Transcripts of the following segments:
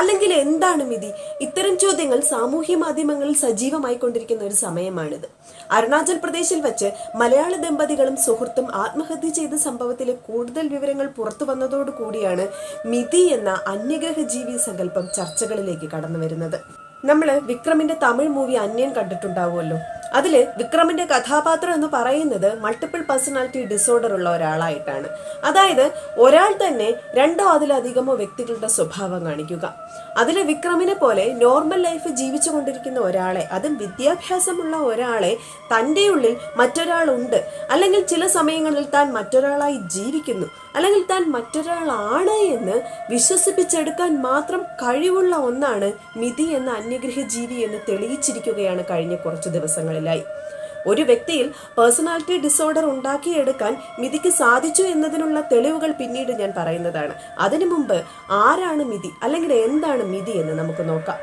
അല്ലെങ്കിൽ എന്താണ് മിതി? ഇത്തരം ചോദ്യങ്ങൾ സാമൂഹ്യ മാധ്യമങ്ങളിൽ സജീവമായി കൊണ്ടിരിക്കുന്ന ഒരു സമയമാണിത്. അരുണാചൽ പ്രദേശിൽ വെച്ച് മലയാള ദമ്പതികളും സുഹൃത്തും ആത്മഹത്യ ചെയ്ത സംഭവത്തിലെ കൂടുതൽ വിവരങ്ങൾ പുറത്തു വന്നതോടു കൂടിയാണ് മിതി എന്ന അന്യഗ്രഹ ജീവി സങ്കല്പം ചർച്ചകളിലേക്ക് കടന്നു വരുന്നത് നമ്മൾ വിക്രമിന്റെ തമിഴ് മൂവി അന്യൻ കണ്ടിട്ടുണ്ടാവുമല്ലോ. അതിൽ വിക്രമിന്റെ കഥാപാത്രം എന്ന് പറയുന്നത് മൾട്ടിപ്പിൾ പേഴ്സണാലിറ്റി ഡിസോർഡർ ഉള്ള ഒരാളായിട്ടാണ്. അതായത് ഒരാൾ തന്നെ രണ്ടോ അതിലധികമോ വ്യക്തികളുടെ സ്വഭാവം കാണിക്കുക. അതിൽ വിക്രമിനെ പോലെ നോർമൽ ലൈഫ് ജീവിച്ചു കൊണ്ടിരിക്കുന്ന ഒരാളെ അതും വിദ്യാഭ്യാസമുള്ള ഒരാളെ തന്റെ ഉള്ളിൽ മറ്റൊരാളുണ്ട്. അല്ലെങ്കിൽ ചില സമയങ്ങളിൽ താൻ മറ്റൊരാളായി ജീവിക്കുന്നു. അല്ലെങ്കിൽ താൻ മറ്റൊരാളാണ് എന്ന് വിശ്വസിപ്പിച്ചെടുക്കാൻ മാത്രം കഴിവുള്ള ഒന്നാണ് മിതി എന്ന അന്യഗ്രഹ ജീവി എന്ന് തെളിയിച്ചിരിക്കുകയാണ് കഴിഞ്ഞ കുറച്ച് ദിവസങ്ങളിലായി. ഒരു വ്യക്തിയിൽ പേഴ്സണാലിറ്റി ഡിസോർഡർ ഉണ്ടാക്കിയെടുക്കാൻ മിതിക്ക് സാധിച്ചു എന്നതിനുള്ള തെളിവുകൾ പിന്നീട് ഞാൻ പറയുന്നതാണ്. അതിനു മുമ്പ് ആരാണ് മിതി അല്ലെങ്കിൽ എന്താണ് മിതി എന്ന് നമുക്ക് നോക്കാം.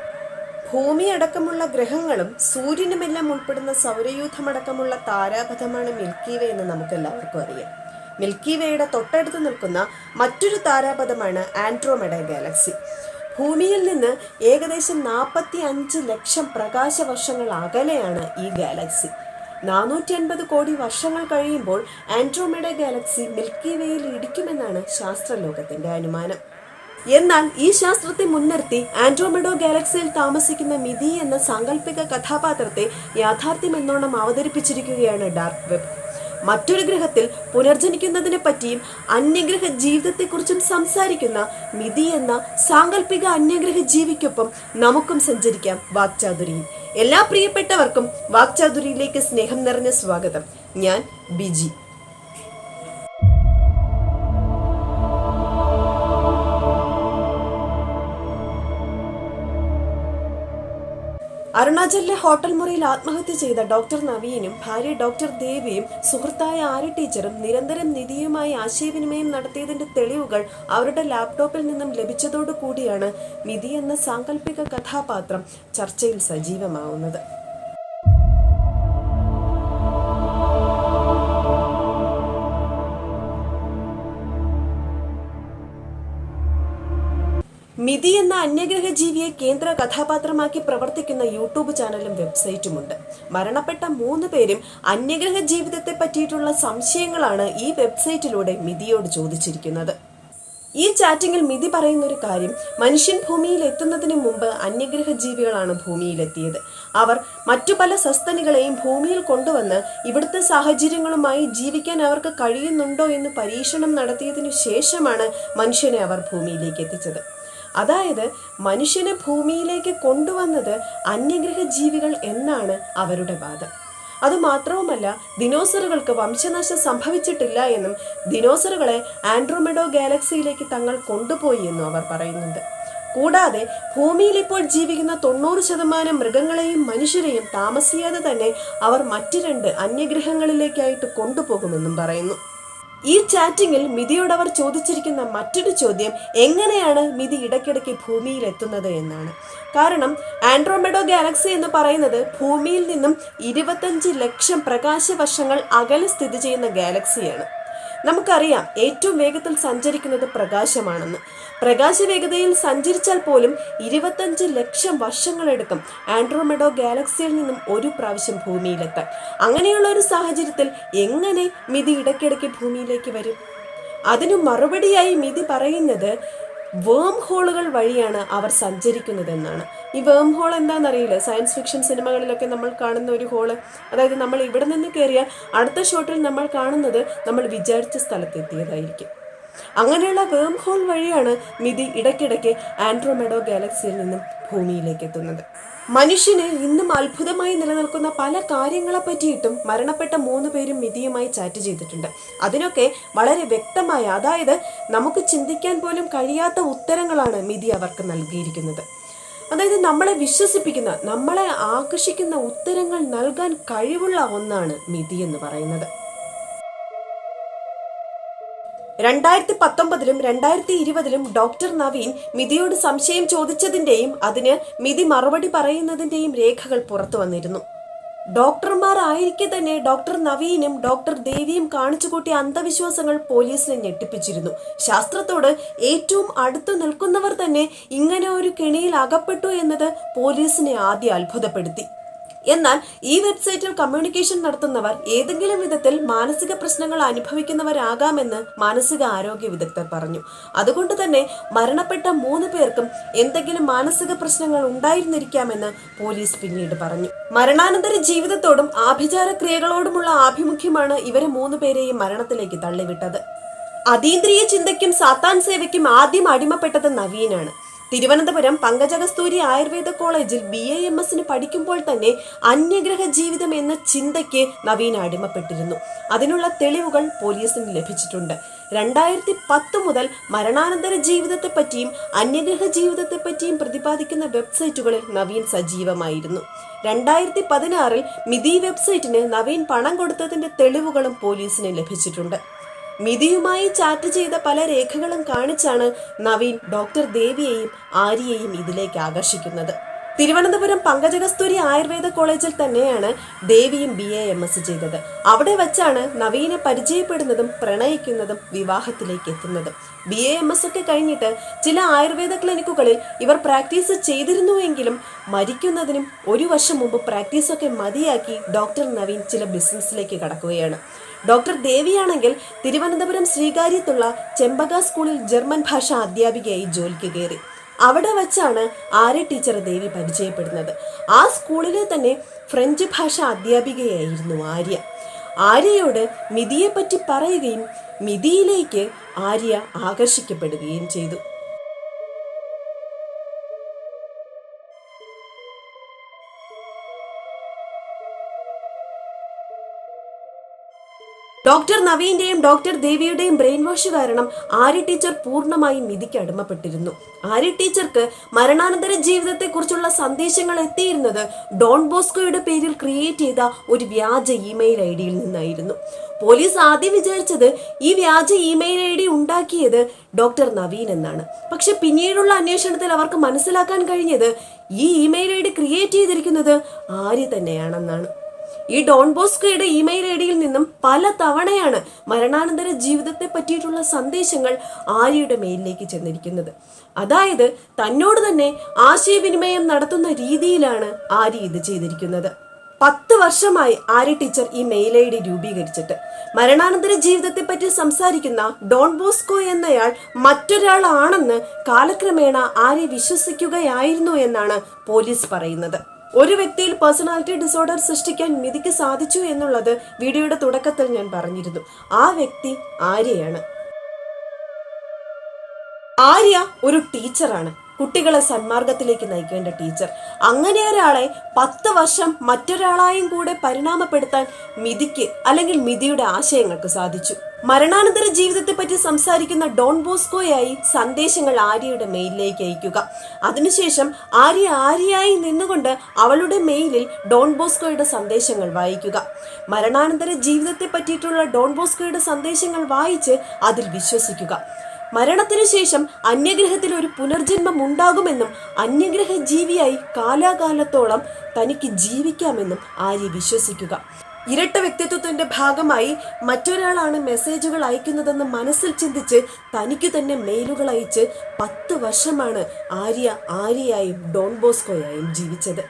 ഭൂമി അടക്കമുള്ള ഗ്രഹങ്ങളും സൂര്യനുമെല്ലാം ഉൾപ്പെടുന്ന സൗരയൂഥമടക്കമുള്ള താരാപഥമാണ് മിൽക്കി വേ എന്ന് നമുക്കെല്ലാവർക്കും അറിയാം. മിൽക്കി വേയുടെ തൊട്ടടുത്ത് നിൽക്കുന്ന മറ്റൊരു താരാപഥമാണ് ആൻഡ്രോമെഡ ഗാലക്സി. ഭൂമിയിൽ നിന്ന് ഏകദേശം നാൽപ്പത്തി അഞ്ച് ലക്ഷം പ്രകാശ വർഷങ്ങൾ അകലെയാണ് ഈ ഗാലക്സി. നാനൂറ്റി അൻപത് കോടി വർഷങ്ങൾ കഴിയുമ്പോൾ ആൻഡ്രോമെഡ ഗാലക്സി മിൽക്കി വേയിൽ ഇടിക്കുമെന്നാണ് ശാസ്ത്രലോകത്തിന്റെ അനുമാനം. എന്നാൽ ഈ ശാസ്ത്രത്തെ മുൻനിർത്തി ആൻഡ്രോമെഡോ ഗാലക്സിയിൽ താമസിക്കുന്ന മിതി എന്ന സാങ്കല്പിക കഥാപാത്രത്തെ യാഥാർത്ഥ്യമെന്നോണം അവതരിപ്പിച്ചിരിക്കുകയാണ് ഡാർക്ക് വെബ്. മറ്റൊരു ഗ്രഹത്തിൽ പുനർജനിക്കുന്നതിനെ പറ്റിയും അന്യഗ്രഹ ജീവിതത്തെക്കുറിച്ചും സംസാരിക്കുന്ന മിതി എന്ന സാങ്കല്പിക അന്യഗ്രഹ ജീവിക്കൊപ്പം നമുക്കും സഞ്ചരിക്കാം വാക്ചാതുരിയിൽ. എല്ലാ പ്രിയപ്പെട്ടവർക്കും വാക്ചാതുരിയിലേക്ക് സ്നേഹം നിറഞ്ഞ സ്വാഗതം. ഞാൻ ബിജി. അരുണാചലിലെ ഹോട്ടൽ മുറിയിൽ ആത്മഹത്യ ചെയ്ത ഡോക്ടർ നവീനും ഭാര്യ ഡോക്ടർ ദേവിയും സുഹൃത്തായ ആര് ടീച്ചറും നിരന്തരം നിധിയുമായി ആശയവിനിമയം നടത്തിയതിന്റെ തെളിവുകൾ അവരുടെ ലാപ്ടോപ്പിൽ നിന്നും ലഭിച്ചതോടുകൂടിയാണ് നിധി എന്ന സാങ്കല്പിക കഥാപാത്രം ചർച്ചയിൽ സജീവമാവുന്നത്. മിതി എന്ന അന്യഗ്രഹ ജീവിയെ കേന്ദ്ര കഥാപാത്രമാക്കി പ്രവർത്തിക്കുന്ന യൂട്യൂബ് ചാനലും വെബ്സൈറ്റുമുണ്ട്. മരണപ്പെട്ട മൂന്ന് പേരും അന്യഗ്രഹ ജീവിതത്തെ പറ്റിയിട്ടുള്ള സംശയങ്ങളാണ് ഈ വെബ്സൈറ്റിലൂടെ മിതിയോട് ചോദിച്ചിരിക്കുന്നത്. ഈ ചാറ്റിങ്ങിൽ മിതി പറയുന്ന ഒരു കാര്യം മനുഷ്യൻ ഭൂമിയിൽ എത്തുന്നതിന് മുമ്പ് അന്യഗ്രഹ ജീവികളാണ് ഭൂമിയിലെത്തിയത്. അവർ മറ്റു പല സസ്തനികളെയും ഭൂമിയിൽ കൊണ്ടുവന്ന് ഇവിടുത്തെ സാഹചര്യങ്ങളുമായി ജീവിക്കാൻ അവർക്ക് കഴിയുന്നുണ്ടോ എന്ന് പരീക്ഷണം നടത്തിയതിനു ശേഷമാണ് മനുഷ്യനെ അവർ ഭൂമിയിലേക്ക് എത്തിച്ചത്. അതായത് മനുഷ്യനെ ഭൂമിയിലേക്ക് കൊണ്ടുവന്നത് അന്യഗ്രഹ ജീവികൾ എന്നാണ് അവരുടെ വാദം. അതുമാത്രവുമല്ല ദിനോസറുകൾക്ക് വംശനാശം സംഭവിച്ചിട്ടില്ല എന്നും ദിനോസറുകളെ ആൻഡ്രോമെഡോ ഗാലക്സിയിലേക്ക് തങ്ങൾ കൊണ്ടുപോയി എന്നും അവർ പറയുന്നുണ്ട്. കൂടാതെ ഭൂമിയിൽ ഇപ്പോൾ ജീവിക്കുന്ന തൊണ്ണൂറ് ശതമാനം മൃഗങ്ങളെയും മനുഷ്യരെയും താമസിയാതെ തന്നെ അവർ മറ്റു രണ്ട് അന്യഗ്രഹങ്ങളിലേക്കായിട്ട് കൊണ്ടുപോകുമെന്നും പറയുന്നു. ഈ ചാറ്റിങ്ങിൽ മിതിയോട് അവർ ചോദിച്ചിരിക്കുന്ന മറ്റൊരു ചോദ്യം എങ്ങനെയാണ് മിതി ഇടയ്ക്കിടയ്ക്ക് ഭൂമിയിൽ എത്തുന്നത് എന്നാണ്. കാരണം ആൻഡ്രോമെഡോ ഗാലക്സി എന്ന് പറയുന്നത് ഭൂമിയിൽ നിന്നും ഇരുപത്തഞ്ച് ലക്ഷം പ്രകാശ വർഷങ്ങൾ അകലെ സ്ഥിതി ചെയ്യുന്ന ഗാലക്സിയാണ്. നമുക്കറിയാം ഏറ്റവും വേഗത്തിൽ സഞ്ചരിക്കുന്നത് പ്രകാശമാണെന്ന്. പ്രകാശ വേഗതയിൽ സഞ്ചരിച്ചാൽ പോലും ഇരുപത്തഞ്ച് ലക്ഷം വർഷങ്ങളെടുക്കും ആൻഡ്രോമെഡോ ഗാലക്സിയിൽ നിന്നും ഒരു പ്രാവശ്യം ഭൂമിയിലെത്താൻ. അങ്ങനെയുള്ള ഒരു സാഹചര്യത്തിൽ എങ്ങനെ മിതി ഇടയ്ക്കിടയ്ക്ക് ഭൂമിയിലേക്ക് വരും? അതിനു മറുപടിയായി മിതി പറയുന്നത് വേം ഹോളുകൾ വഴിയാണ് അവർ സഞ്ചരിക്കുന്നതെന്നാണ്. ഈ വേം ഹോൾ എന്താണെന്നറിയില്ല? സയൻസ് ഫിക്ഷൻ സിനിമകളിലൊക്കെ നമ്മൾ കാണുന്ന ഒരു ഹോൾ അതായത് നമ്മൾ ഇവിടെ നിന്ന് കയറിയാൽ അടുത്ത ഷോട്ടിൽ നമ്മൾ കാണുന്നത് നമ്മൾ വിചാരിച്ച സ്ഥലത്തെത്തിയതായിരിക്കും. അങ്ങനെയുള്ള വേം ഹോൾ വഴിയാണ് മിതി ഇടയ്ക്കിടയ്ക്ക് ആൻഡ്രോമെഡോ ഗാലക്സിയിൽ നിന്നും ഭൂമിയിലേക്ക് എത്തുന്നത്. മനുഷ്യന് ഇന്നും അത്ഭുതമായി നിലനിൽക്കുന്ന പല കാര്യങ്ങളെ പറ്റിയിട്ടും മരണപ്പെട്ട മൂന്ന് പേരും മിതിയുമായി ചാറ്റ് ചെയ്തിട്ടുണ്ട്. അതിനൊക്കെ വളരെ വ്യക്തമായ അതായത് നമുക്ക് ചിന്തിക്കാൻ പോലും കഴിയാത്ത ഉത്തരങ്ങളാണ് മിതി അവർക്ക് നൽകിയിരിക്കുന്നത്. അതായത് നമ്മളെ വിശ്വസിപ്പിക്കുന്ന നമ്മളെ ആകർഷിക്കുന്ന ഉത്തരങ്ങൾ നൽകാൻ കഴിവുള്ള ഒന്നാണ് മിതി എന്ന് പറയുന്നത്. രണ്ടായിരത്തി പത്തൊമ്പതിലും രണ്ടായിരത്തി ഇരുപതിലും ഡോക്ടർ നവീൻ മിതിയോട് സംശയം ചോദിച്ചതിന്റെയും അതിന് മിതി മറുപടി പറയുന്നതിന്റെയും രേഖകൾ പുറത്തു വന്നിരുന്നു. ഡോക്ടർമാർ ആയിരിക്കെ തന്നെ ഡോക്ടർ നവീനും ഡോക്ടർ ദേവിയും കാണിച്ചു കൂട്ടിയ അന്ധവിശ്വാസങ്ങൾ പോലീസിനെ ഞെട്ടിപ്പിച്ചിരുന്നു. ശാസ്ത്രത്തോട് ഏറ്റവും അടുത്തു നിൽക്കുന്നവർ തന്നെ ഇങ്ങനെ ഒരു കെണിയിൽ അകപ്പെട്ടു എന്നത് പോലീസിനെ ആദ്യം അത്ഭുതപ്പെടുത്തി. എന്നാൽ ഈ വെബ്സൈറ്റിൽ കമ്മ്യൂണിക്കേഷൻ നടത്തുന്നവർ ഏതെങ്കിലും വിധത്തിൽ മാനസിക പ്രശ്നങ്ങൾ അനുഭവിക്കുന്നവരാകാമെന്ന് മാനസിക ആരോഗ്യ വിദഗ്ധർ പറഞ്ഞു. അതുകൊണ്ട് തന്നെ മരണപ്പെട്ട മൂന്ന് പേർക്കും എന്തെങ്കിലും മാനസിക പ്രശ്നങ്ങൾ ഉണ്ടായിരുന്നിരിക്കാമെന്ന് പോലീസ് പിന്നീട് പറഞ്ഞു. മരണാനന്തര ജീവിതത്തോടും ആഭിചാര ക്രിയകളോടുമുള്ള ആഭിമുഖ്യമാണ് ഇവരെ മൂന്ന് പേരെയും മരണത്തിലേക്ക് തള്ളിവിട്ടത്. അതീന്ദ്രിയ ചിന്തയ്ക്കും സാത്താൻ സേവയ്ക്കും ആദ്യം അടിമപ്പെട്ടത് നവീനാണ്. തിരുവനന്തപുരം പങ്കജകസ്തൂരി ആയുർവേദ കോളേജിൽ ബി എ എം എസിന് പഠിക്കുമ്പോൾ തന്നെ അന്യഗ്രഹ ജീവിതം എന്ന ചിന്തയ്ക്ക് നവീൻ അടിമപ്പെട്ടിരുന്നു. അതിനുള്ള തെളിവുകൾ പോലീസിന് ലഭിച്ചിട്ടുണ്ട്. രണ്ടായിരത്തി പത്ത് മുതൽ മരണാനന്തര ജീവിതത്തെ പറ്റിയും അന്യഗ്രഹ ജീവിതത്തെ പറ്റിയും പ്രതിപാദിക്കുന്ന വെബ്സൈറ്റുകളിൽ നവീൻ സജീവമായിരുന്നു. രണ്ടായിരത്തി പതിനാറിൽ മിതി വെബ്സൈറ്റിന് നവീൻ പണം കൊടുത്തതിന്റെ തെളിവുകളും പോലീസിന് ലഭിച്ചിട്ടുണ്ട്. മിതിയുമായി ചാറ്റ് ചെയ്ത പല രേഖകളും കാണിച്ചാണ് നവീൻ ഡോക്ടർ ദേവിയെയും ആര്യയെയും ഇതിലേക്ക് ആകർഷിക്കുന്നത്. തിരുവനന്തപുരം പങ്കജകസ്തൂരി ആയുർവേദ കോളേജിൽ തന്നെയാണ് ദേവിയും ബി എ എം എസ് ചെയ്തത്. അവിടെ വച്ചാണ് നവീനെ പരിചയപ്പെടുന്നതും പ്രണയിക്കുന്നതും വിവാഹത്തിലേക്ക് എത്തുന്നതും. ബി എ എം എസ് ഒക്കെ കഴിഞ്ഞിട്ട് ചില ആയുർവേദ ക്ലിനിക്കുകളിൽ ഇവർ പ്രാക്ടീസ് ചെയ്തിരുന്നുവെങ്കിലും മരിക്കുന്നതിനും ഒരു വർഷം മുമ്പ് പ്രാക്ടീസൊക്കെ മതിയാക്കി ഡോക്ടർ നവീൻ ചില ബിസിനസ്സിലേക്ക് കടക്കുകയാണ്. ഡോക്ടർ ദേവിയാണെങ്കിൽ തിരുവനന്തപുരം ശ്രീകാര്യത്തുള്ള ചെമ്പക സ്കൂളിൽ ജർമ്മൻ ഭാഷ അധ്യാപികയായി ജോലിക്ക് കയറി. അവിടെ വച്ചാണ് ആര്യ ടീച്ചർ ദേവി പരിചയപ്പെടുന്നത്. ആ സ്കൂളിലെ തന്നെ ഫ്രഞ്ച് ഭാഷ അധ്യാപികയായിരുന്നു ആര്യ. ആര്യയോട് മിതിയെപ്പറ്റി പറയുകയും മിതിയിലേക്ക് ആര്യ ആകർഷിക്കപ്പെടുകയും ചെയ്തു. ഡോക്ടർ നവീന്റെയും ഡോക്ടർ ദേവിയുടെയും ബ്രെയിൻ വാഷ് കാരണം ആര്യ ടീച്ചർ പൂർണമായും വിധിക്ക് അടിമപ്പെട്ടിരുന്നു. ആര്യ ടീച്ചർക്ക് മരണാനന്തര ജീവിതത്തെക്കുറിച്ചുള്ള സന്ദേശങ്ങൾ എത്തിയിരുന്നത് ഡോൺ ബോസ്കോയുടെ പേരിൽ ക്രിയേറ്റ് ചെയ്ത ഒരു വ്യാജ ഇമെയിൽ ഐ ഡിയിൽ നിന്നായിരുന്നു. പോലീസ് ആദ്യം വിചാരിച്ചത് ഈ വ്യാജ ഇമെയിൽ ഐ ഡി ഉണ്ടാക്കിയത് ഡോക്ടർ നവീൻ എന്നാണ്. പക്ഷെ പിന്നീടുള്ള അന്വേഷണത്തിൽ അവർക്ക് മനസ്സിലാക്കാൻ കഴിഞ്ഞത് ഈ ഇമെയിൽ ഐ ഡി ക്രിയേറ്റ് ചെയ്തിരിക്കുന്നത് ആര്യ തന്നെയാണെന്നാണ്. ഈ ഡോൺ ബോസ്കോയുടെ ഇമെയിൽ ഐ ഡിയിൽ നിന്നും പല തവണയാണ് മരണാനന്തര ജീവിതത്തെ പറ്റിയിട്ടുള്ള സന്ദേശങ്ങൾ ആര്യയുടെ മെയിലിലേക്ക് ചെന്നിരിക്കുന്നത്. അതായത് തന്നോട് തന്നെ ആശയവിനിമയം നടത്തുന്ന രീതിയിലാണ് ആര്യ ഇത് ചെയ്തിരിക്കുന്നത്. പത്ത് വർഷമായി Arya teacher email ID ഡി രൂപീകരിച്ചിട്ട്. മരണാനന്തര ജീവിതത്തെ പറ്റി സംസാരിക്കുന്ന ഡോൺ ബോസ്കോ എന്നയാൾ മറ്റൊരാളാണെന്ന് കാലക്രമേണ ആര്യ വിശ്വസിക്കുകയായിരുന്നു എന്നാണ് പോലീസ് പറയുന്നത്. ഒരു വ്യക്തിയിൽ പേഴ്സണാലിറ്റി ഡിസോർഡർ സൃഷ്ടിക്കാൻ മിതിക്ക് സാധിച്ചു എന്നുള്ളത് വീഡിയോയുടെ തുടക്കത്തിൽ ഞാൻ പറഞ്ഞിരുന്നു. ആ വ്യക്തി ആര്യയാണ്. ആര്യ ഒരു ടീച്ചറാണ്. കുട്ടികളെ സന്മാർഗത്തിലേക്ക് നയിക്കേണ്ട ടീച്ചർ. അങ്ങനെ ഒരാളെ പത്ത് വർഷം മറ്റൊരാളായും കൂടെ പരിണാമപ്പെടുത്താൻ മിതിക്ക് അല്ലെങ്കിൽ മിതിയുടെ ആശയങ്ങൾക്ക് സാധിച്ചു. മരണാനന്തര ജീവിതത്തെ പറ്റി സംസാരിക്കുന്ന ഡോൺ ബോസ്കോയായി സന്ദേശങ്ങൾ ആര്യയുടെ മെയിലിലേക്ക് അയക്കുക അതിനുശേഷം ആര്യ ആര്യയായി നിന്നുകൊണ്ട് അവളുടെ മെയിലിൽ ഡോൺ ബോസ്കോയുടെ സന്ദേശങ്ങൾ വായിക്കുക. മരണാനന്തര ജീവിതത്തെ പറ്റിയിട്ടുള്ള ഡോൺ ബോസ്കോയുടെ സന്ദേശങ്ങൾ വായിച്ച് അതിൽ വിശ്വസിക്കുക. മരണത്തിനു ശേഷം അന്യഗ്രഹത്തിൽ ഒരു പുനർജന്മം ഉണ്ടാകുമെന്നും അന്യഗ്രഹ ജീവിയായി കാലാകാലത്തോളം തനിക്ക് ജീവിക്കാമെന്നും ആര്യ വിശ്വസിക്കുക. ഇരട്ട വ്യക്തിത്വത്തിന്റെ ഭാഗമായി മറ്റൊരാളാണ് മെസ്സേജുകൾ അയക്കുന്നതെന്ന് മനസ്സിൽ ചിന്തിച്ച് തനിക്ക് തന്നെ മെയിലുകൾ അയച്ച് പത്ത് വർഷമാണ് ആര്യ ആര്യയായും ഡോൺ ബോസ്കോയായും ജീവിച്ചത്.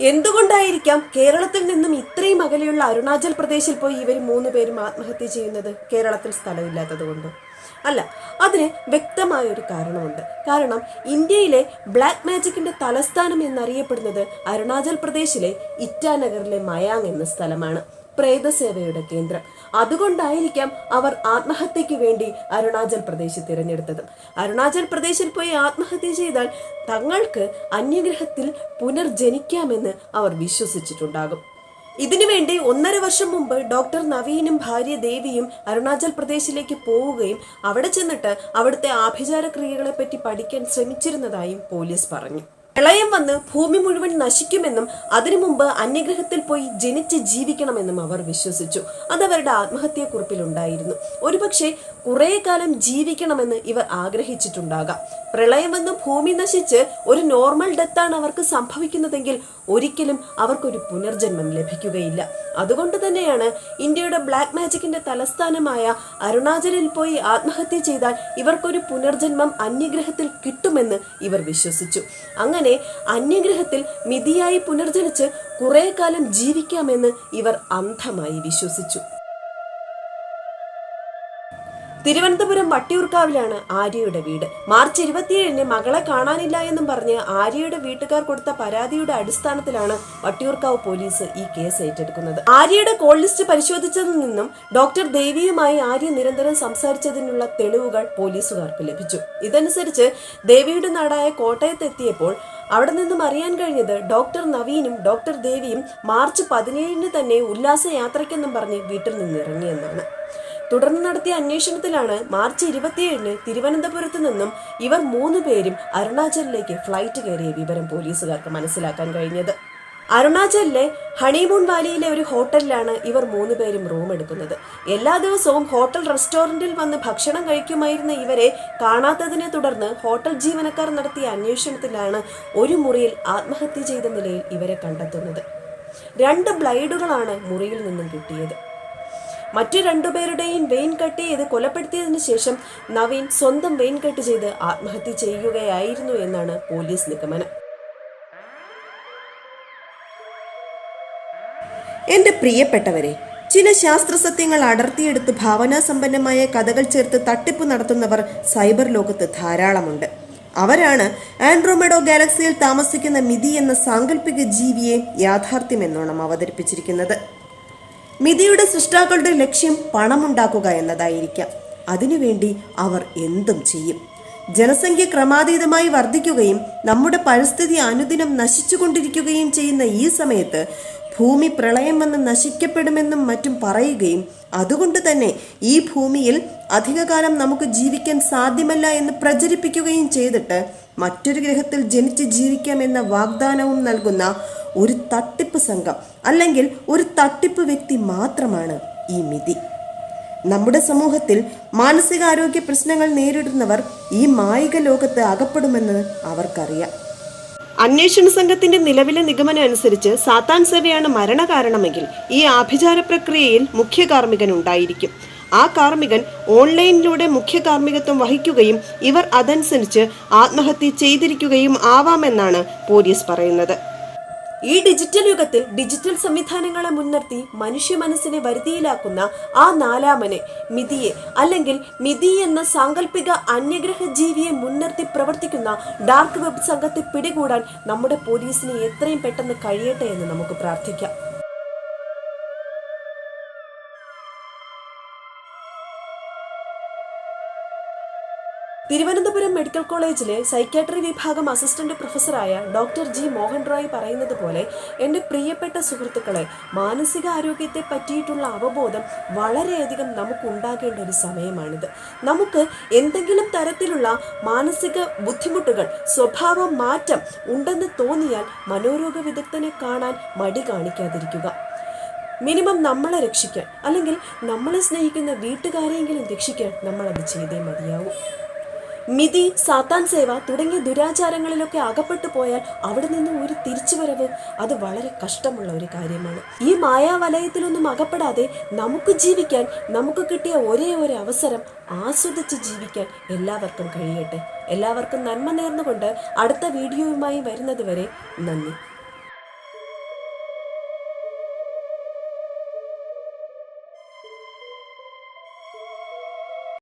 എന്തുകൊണ്ടായിരിക്കാം കേരളത്തിൽ നിന്നും ഇത്രയും അകലെയുള്ള അരുണാചൽ പ്രദേശിൽ പോയി ഇവർ മൂന്ന് പേരും ആത്മഹത്യ ചെയ്യുന്നത്? കേരളത്തിൽ സ്ഥലമില്ലാത്തത് കൊണ്ട്? അല്ല അതിന് വ്യക്തമായ ഒരു കാരണമുണ്ട്. കാരണം ഇന്ത്യയിലെ ബ്ലാക്ക് മാജിക്കിന്റെ തലസ്ഥാനം എന്നറിയപ്പെടുന്നത് അരുണാചൽ പ്രദേശിലെ ഇറ്റാനഗറിലെ മയാങ് എന്ന സ്ഥലമാണ് പ്രേതസേവയുടെ കേന്ദ്രം. അതുകൊണ്ടായിരിക്കാം അവർ ആത്മഹത്യക്ക് വേണ്ടി അരുണാചൽ പ്രദേശ് തിരഞ്ഞെടുത്തത്. അരുണാചൽ പ്രദേശിൽ പോയി ആത്മഹത്യ ചെയ്താൽ തങ്ങൾക്ക് അന്യഗ്രഹത്തിൽ പുനർജനിക്കാമെന്ന് അവർ വിശ്വസിച്ചിട്ടുണ്ടാകും. ഇതിനുവേണ്ടി ഒന്നര വർഷം മുമ്പ് ഡോക്ടർ നവീനും ഭാര്യ ദേവിയും അരുണാചൽ പ്രദേശിലേക്ക് പോവുകയും അവിടെ ചെന്നിട്ട് അവിടുത്തെ ആഭിചാര ക്രിയകളെ പറ്റി പഠിക്കാൻ ശ്രമിച്ചിരുന്നതായും പോലീസ് പറഞ്ഞു. പ്രളയം വന്ന് ഭൂമി മുഴുവൻ നശിക്കുമെന്നും അതിനു മുമ്പ് അന്യഗ്രഹത്തിൽ പോയി ജനിച്ച് ജീവിക്കണമെന്നും അവർ വിശ്വസിച്ചു. അത് അവരുടെ ആത്മഹത്യാക്കുറിപ്പിലുണ്ടായിരുന്നു. ഒരുപക്ഷെ കുറെ കാലം ജീവിക്കണമെന്ന് ഇവർ ആഗ്രഹിച്ചിട്ടുണ്ടാകാം. പ്രളയം വന്ന് ഭൂമി നശിച്ച് ഒരു നോർമൽ ഡെത്താണ് അവർക്ക് സംഭവിക്കുന്നതെങ്കിൽ ഒരിക്കലും അവർക്കൊരു പുനർജന്മം ലഭിക്കുകയില്ല. അതുകൊണ്ട് തന്നെയാണ് ഇന്ത്യയുടെ ബ്ലാക്ക് മാജിക്കിന്റെ തലസ്ഥാനമായ അരുണാചലിൽ പോയി ആത്മഹത്യ ചെയ്താൽ ഇവർക്കൊരു പുനർജന്മം അന്യഗ്രഹത്തിൽ കിട്ടുമെന്ന് ഇവർ വിശ്വസിച്ചു. അങ്ങനെ അന്യഗ്രഹത്തിൽ മിതിയായി പുനർജനിച്ച് കുറെ കാലം ജീവിക്കാമെന്ന് ഇവർ അന്ധമായി വിശ്വസിച്ചു. തിരുവനന്തപുരം വട്ടിയൂർക്കാവിലാണ് ആര്യയുടെ വീട്. മാർച്ച് ഇരുപത്തിയേഴിന് മകളെ കാണാനില്ല എന്നും പറഞ്ഞ് ആര്യയുടെ വീട്ടുകാർ കൊടുത്ത പരാതിയുടെ അടിസ്ഥാനത്തിലാണ് വട്ടിയൂർക്കാവ് പോലീസ് ഈ കേസ് ഏറ്റെടുക്കുന്നത്. ആര്യയുടെ കോൾ ലിസ്റ്റ് പരിശോധിച്ചതിൽ നിന്നും ഡോക്ടർ ദേവിയുമായി ആര്യ നിരന്തരം സംസാരിച്ചതിനുള്ള തെളിവുകൾ പോലീസുകാർക്ക് ലഭിച്ചു. ഇതനുസരിച്ച് ദേവിയുടെ നാടായ കോട്ടയത്തെത്തിയപ്പോൾ അവിടെ നിന്നും അറിയാൻ കഴിഞ്ഞത് ഡോക്ടർ നവീനും ഡോക്ടർ ദേവിയും മാർച്ച് പതിനേഴിന് തന്നെ ഉല്ലാസ യാത്രയ്ക്കെന്നും പറഞ്ഞ് വീട്ടിൽ നിന്ന് ഇറങ്ങിയെന്നാണ്. തുടർന്ന് നടത്തിയ അന്വേഷണത്തിലാണ് മാർച്ച് ഇരുപത്തിയേഴിന് തിരുവനന്തപുരത്ത് നിന്നും ഇവർ മൂന്ന് പേരും അരുണാചലിലേക്ക് ഫ്ലൈറ്റ് കയറിയ വിവരം പോലീസുകാർക്ക് മനസ്സിലാക്കാൻ കഴിഞ്ഞത്. അരുണാചലിലെ ഹണിമൂൺ വാലിയിലെ ഒരു ഹോട്ടലിലാണ് ഇവർ മൂന്ന് പേരും റൂം എടുക്കുന്നത്. എല്ലാ ദിവസവും ഹോട്ടൽ റെസ്റ്റോറന്റിൽ വന്ന് ഭക്ഷണം കഴിക്കുമായിരുന്ന ഇവരെ കാണാത്തതിനെ തുടർന്ന് ഹോട്ടൽ ജീവനക്കാർ നടത്തിയ അന്വേഷണത്തിലാണ് ഒരു മുറിയിൽ ആത്മഹത്യ ചെയ്ത നിലയിൽ ഇവരെ കണ്ടെത്തുന്നത്. രണ്ട് ബ്ലൈഡുകളാണ് മുറിയിൽ നിന്നും കിട്ടിയത്. മറ്റു രണ്ടുപേരുടെയും വെയിൻ കട്ട് ചെയ്ത് കൊലപ്പെടുത്തിയതിനു ശേഷം നവീൻ സ്വന്തം വെയിൻ കട്ട് ചെയ്ത് ആത്മഹത്യ ചെയ്യുകയായിരുന്നു എന്നാണ് പോലീസ് നിഗമനം. എന്റെ പ്രിയപ്പെട്ടവരെ ചില ശാസ്ത്ര സത്യങ്ങൾ അടർത്തിയെടുത്ത് ഭാവനാസമ്പന്നമായ കഥകൾ ചേർത്ത് തട്ടിപ്പ് നടത്തുന്നവർ സൈബർ ലോകത്ത് ധാരാളമുണ്ട്. അവരാണ് ആൻഡ്രോമെഡോ ഗാലക്സിയിൽ താമസിക്കുന്ന മിതി എന്ന സാങ്കല്പിക ജീവിയെ യാഥാർത്ഥ്യമെന്നോണം അവതരിപ്പിച്ചിരിക്കുന്നത്. മിതിയുടെ സൃഷ്ടാക്കളുടെ ലക്ഷ്യം പണമുണ്ടാക്കുക എന്നതായിരിക്കാം. അതിനുവേണ്ടി അവർ എന്തും ചെയ്യും. ജനസംഖ്യ ക്രമാതീതമായി വർദ്ധിക്കുകയും നമ്മുടെ പരിസ്ഥിതി അനുദിനം നശിച്ചുകൊണ്ടിരിക്കുകയും ചെയ്യുന്ന ഈ സമയത്ത് ഭൂമി പ്രളയം വന്ന് നശിക്കപ്പെടുമെന്നും മറ്റും പറയുകയും അതുകൊണ്ട് തന്നെ ഈ ഭൂമിയിൽ അധികകാലം നമുക്ക് ജീവിക്കാൻ സാധ്യമല്ല എന്ന് പ്രചരിപ്പിക്കുകയും ചെയ്തിട്ട് മറ്റൊരു ഗ്രഹത്തിൽ ജനിച്ച് ജീവിക്കാമെന്ന വാഗ്ദാനവും നൽകുന്ന ഒരു തട്ടിപ്പ് സംഘം അല്ലെങ്കിൽ ഒരു തട്ടിപ്പ് വ്യക്തി മാത്രമാണ് ഈ മിതി. നമ്മുടെ സമൂഹത്തിൽ മാനസികാരോഗ്യ പ്രശ്നങ്ങൾ നേരിടുന്നവർ ഈ മായിക ലോകത്ത് അകപ്പെടുമെന്ന് അവർക്കറിയാം. അന്വേഷണ സംഘത്തിന്റെ നിലവിലെ നിഗമനം അനുസരിച്ച് സാത്താൻ സേവയാണ് മരണകാരണമെങ്കിൽ ഈ ആഭിചാര പ്രക്രിയയിൽ മുഖ്യ കാർമ്മികൻ ഉണ്ടായിരിക്കും. ആ കാർമ്മികൻ ഓൺലൈനിലൂടെ മുഖ്യ കാർമ്മികത്വം വഹിക്കുകയും ഇവർ അതനുസരിച്ച് ആത്മഹത്യ ചെയ്തിരിക്കുകയും ആവാമെന്നാണ് പോലീസ് പറയുന്നത്. ഈ ഡിജിറ്റൽ യുഗത്തിൽ ഡിജിറ്റൽ സംവിധാനങ്ങളെ മുൻനിർത്തി മനുഷ്യ മനസ്സിനെ വരുതിയിലാക്കുന്ന ആ നാലാമനെ മിതിയെ അല്ലെങ്കിൽ മിതി എന്ന സാങ്കല്പിക അന്യഗ്രഹ ജീവിയെ മുൻനിർത്തി പ്രവർത്തിക്കുന്ന ഡാർക്ക് വെബ് സംഘത്തെ പിടികൂടാൻ നമ്മുടെ പോലീസിന് എത്രയും പെട്ടെന്ന് കഴിയട്ടെ എന്ന് നമുക്ക് പ്രാർത്ഥിക്കാം. തിരുവനന്തപുരം മെഡിക്കൽ കോളേജിലെ സൈക്യാട്രി വിഭാഗം അസിസ്റ്റന്റ് പ്രൊഫസറായ ഡോക്ടർ ജി മോഹൻ റോയ് പറയുന്നത് പോലെ എന്റെ പ്രിയപ്പെട്ട സുഹൃത്തുക്കളെ മാനസിക ആരോഗ്യത്തെ പറ്റിയിട്ടുള്ള അവബോധം വളരെയധികം നമുക്ക് ഉണ്ടാകേണ്ട ഒരു സമയമാണിത്. നമുക്ക് എന്തെങ്കിലും തരത്തിലുള്ള മാനസിക ബുദ്ധിമുട്ടുകൾ സ്വഭാവ മാറ്റം ഉണ്ടെന്ന് തോന്നിയാൽ മനോരോഗ വിദഗ്ധനെ കാണാൻ മടി കാണിക്കാതിരിക്കുക. മിനിമം നമ്മളെ രക്ഷിക്കാൻ അല്ലെങ്കിൽ നമ്മളെ സ്നേഹിക്കുന്ന വീട്ടുകാരെയെങ്കിലും രക്ഷിക്കാൻ നമ്മൾ അത് ചെയ്തേ മതിയാവൂ. മിതി സാത്താൻ സേവ തുടങ്ങിയ ദുരാചാരങ്ങളിലൊക്കെ അകപ്പെട്ടു പോയാൽ അവിടെ നിന്ന് ഒരു തിരിച്ചുവരവ് അത് വളരെ കഷ്ടമുള്ള ഒരു കാര്യമാണ്. ഈ മായാവലയത്തിലൊന്നും അകപ്പെടാതെ നമുക്ക് ജീവിക്കാൻ നമുക്ക് കിട്ടിയ ഒരേ ഒരു അവസരം ആസ്വദിച്ച് ജീവിക്കാൻ എല്ലാവർക്കും കഴിയട്ടെ. എല്ലാവർക്കും നന്മ നേർന്നുകൊണ്ട് അടുത്ത വീഡിയോയുമായി വരുന്നതുവരെ നന്ദി.